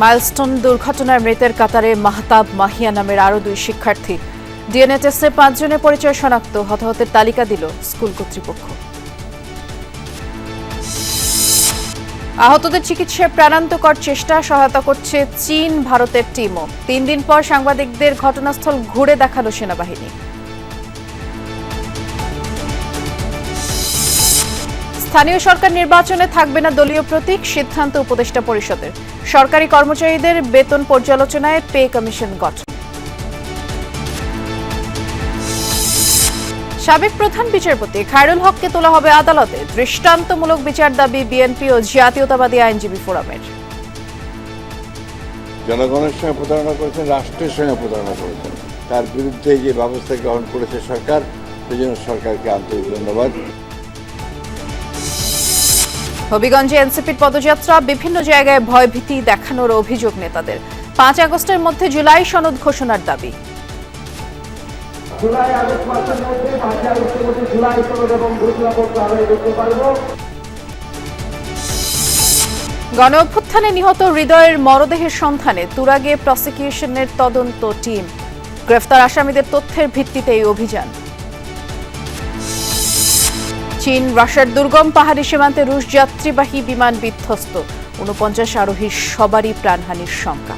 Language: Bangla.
মাইলস্টোন দুর্ঘটনার মৃতের কাতারে মাহতাব মাহিয়া নামের আরও দুই শিক্ষার্থী। ডিএনএ টেস্টে পাঁচজনের পরিচয় শনাক্ত, হতাহতের তালিকা দিল স্কুল কর্তৃপক্ষ। আহতদের চিকিৎসায় প্রাণান্তকর চেষ্টা, সহায়তা করছে চীন, ভারতের টিমও। তিন দিন পর সাংবাদিকদের ঘটনাস্থল ঘুরে দেখাল সেনাবাহিনী। স্থানীয় সরকার নির্বাচনে থাকবে না দলীয় প্রতীক, সিদ্ধান্ত উপদেষ্টা পরিষদের। সরকারি কর্মচারীদের বেতন পর্যালোচনায় পে কমিশন গঠন। সাবেক প্রধান বিচারপতি খায়রুল হককে তোলা হবে আদালতে। দৃষ্টান্তমূলক বিচার দাবি বিএনপি ও জাতীয়তাবাদী আইনজীবী ফোরামের। জনগণের সঙ্গে প্রতারণা করেছেন, রাষ্ট্রের সঙ্গে প্রতারণা করেছেন। তার বিরুদ্ধে যে ব্যবস্থা গ্রহণ করেছে সরকার সেজন্য সরকারকে আন্তরিক ধন্যবাদ। হবিগঞ্জে এনসিপির পদযাত্রা বিভিন্ন জায়গায় ভয়ভীতি দেখানোর অভিযোগ নেতাদের। পাঁচ আগস্টের মধ্যে জুলাই সনদ ঘোষণার দাবি। গণ অভ্যুত্থানে নিহত হৃদয়ের মরদেহের সন্ধানে তুরাগে প্রসিকিউশনের তদন্ত টিম। গ্রেফতার আসামিদের তথ্যের ভিত্তিতে এই অভিযান। চীন রাশিয়ার দুর্গম পাহাড়ি সীমান্তে রুশ যাত্রীবাহী বিমান বিধ্বস্ত। উনপঞ্চাশ আরোহীর সবারই প্রাণহানির শঙ্কা